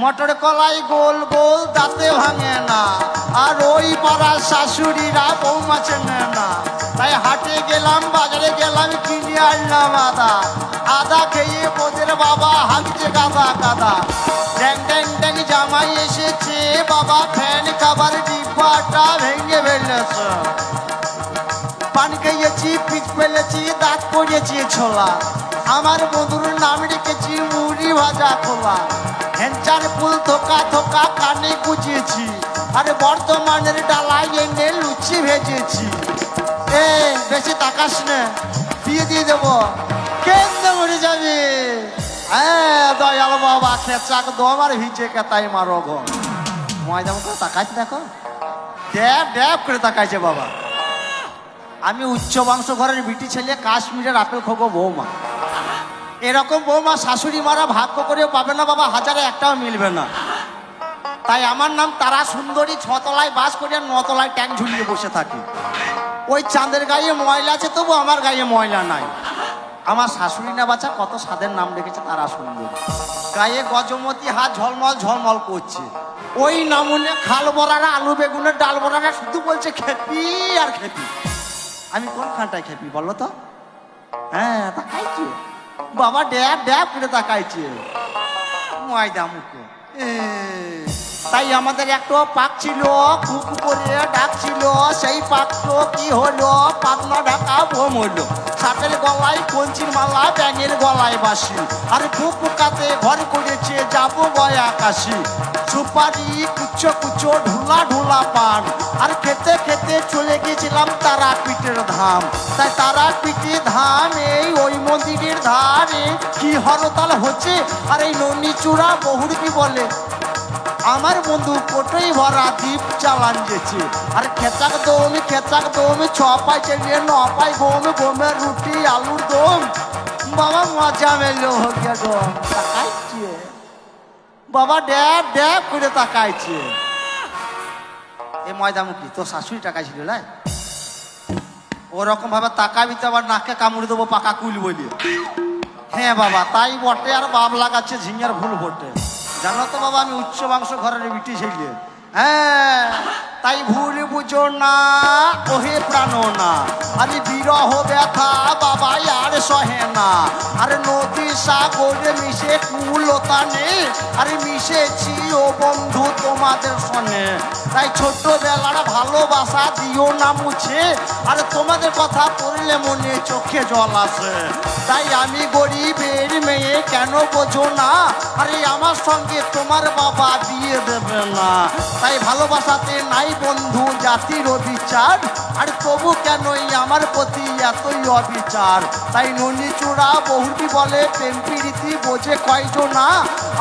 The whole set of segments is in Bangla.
মটর কলাই গোল গোল দাঁতে ভাঙে না। আর ওই পাড়ার শাশুড়িরা বৌমা চেনে না। তাই হাটে গেলাম, বাজারে গেলাম, কিনে আনলাম আদা। আদা খেয়ে বোদের বাবা হাঁকছে গাদা গাদা। ড্যাং ড্যাং ড্যাং জামাই এসেছে, বাবা ফ্যান, খাবার, ডিব্বাটা ভেঙে ফেলেছে। পান খেয়েছি, পিঠ ফেলেছি, দাঁত পড়েছি ছোলা। আমার বন্ধুর নাম রেখেছি মুড়ি ভাজা খোলা। হ্যাঞ্চার ফুল থোকা থোকা কানে গুজিয়েছি আরে বর্তমানের ডালায় এনে লুচি ভেজেছি। এ, বেশি তাকাস না, দিয়ে দিয়ে দেবো। কেন্দ্র মরে যাবে। হ্যাঁ দয়াল বাবা, খেচাক দম আর ভিজে কেতাই মারো গো। ময়দাম করে তাকাইছে দেখো। ড্যাব ড্যাব করে তাকাইছে বাবা। আমি উচ্চ বংশ ঘরের বিটি ছেলে, কাশ্মীরের আপেল খোগো বৌমা। এরকম বৌমা শাশুড়ি মারা ভাগ্য করেও পাবে না বাবা, হাজারে একটাও মিলবে না। তাই আমার নাম তারা সুন্দরী ছতলায় বাস করে আর নতলায় ট্যাঙ্ক ঝুলিয়ে বসে থাকি। ওই চাঁদের গায়ে ময়লা আছে, তবু আমার গায়ে ময়লা নাই। আমার শাশুড়ি না বাচ্চা কত স্বাদের নাম রেখেছে তারা সুন্দরী। গায়ে গজমতি হাত ঝলমল ঝলমল করছে। ওই নামুনে খাল বড়ারা, আলু বেগুনের ডাল বড়ারা শুধু বলছে খেপি আর খেপি। আমি কোন খানটায় খেপি বলো তো? হ্যাঁ তাকাইছে বাবা ড্যাব ড্যাব করে তাকাইছে। ময়দা মুখ। তাই আমাদের একটা পাক ছিল, কুকু করে ডাক ছিল সেই পাকটো কি হলো? পাতলা ঢাকা বোম হলো। সাপের গলায় কঞ্চির মালা, ব্যাঙের গলায় বাসি আর পুকাতে ঘর করেছে, যাব গয় আকাশি। সুপারি কুচো কুচো, ঢুলা ঢুলা পান। আর খেতে খেতে চলে গেছিলাম তারা পিঠের ধাম। তাই তারা পিঠে ধাম এই, ওই মন্দিরের ধারে কি হরতাল হচ্ছে? আর এই নন্দি চূড়া বহুর কি বলে? আমার বন্ধু কোটোই ভরা দ্বীপ চালান গেছে? আর খেচাক দম খেচাক দম, ছ পাই চেলিয়ে ন পাই গম, গমের রুটি, আলুর দম। বাবা, মজা মেলো হয়ে দম তাকাইছে। বাবা, ড্যাব ড্যাব করে তাকাইছে। এ ময়দামুখী তোর শাশুড়ি টাকাইছিল লাই? ওরকম ভাবে তাকাবি তো আবার নাকে কামড়ে দেবো, পাকা কুল বলি। হ্যাঁ বাবা, তাই বটে আর বাপ লাগাচ্ছে, ঝিঙের ভুল বটে। জানো তো বাবা আমি উচ্চ মাংস ঘরের বিটি ছেলে। হ্যাঁ। তাই ভুল বুঝো না, ওহে প্রাণ না। আরে বিরহ ব্যথা বাবা আর সহে না। আরে নদী সাগরে মিশে কুলতা নেই আরে মিশেছি ও বন্ধু তোমাদের সনে। তাই ছোট্টবেলার ভালোবাসা দিও না মুছে, আরে তোমাদের কথা পড়লে মনে চোখে জল আসে। তাই আমি গরিবের মেয়ে, কেন বোঝো না? আরে আমার সঙ্গে তোমার বাবা দিয়ে দেবে না। তাই ভালোবাসাতে নাই বন্ধু, জাতির অবিচার। আর তবু কেনই আমার প্রতি এতই অবিচার? তাই ননি চূড়া বহুটি বলে, প্রেম প্রীতি বোঝে কয়জনা?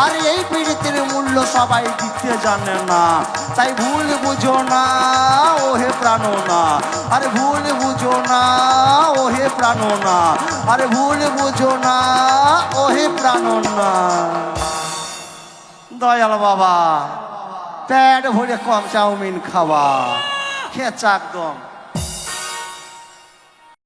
আর এই প্রীতির মূল্য সবাই দিতে জানে না। তাই ভুল বুঝো না, ওহে প্রাণ না আরে ভুল বুঝো না, ওহে প্রাণ না আরে ভুল বুঝো না, ওহে প্রাণ না দয়াল বাবা। পেট ভরে কম চাউমিন খাওয়া। খেচা একদম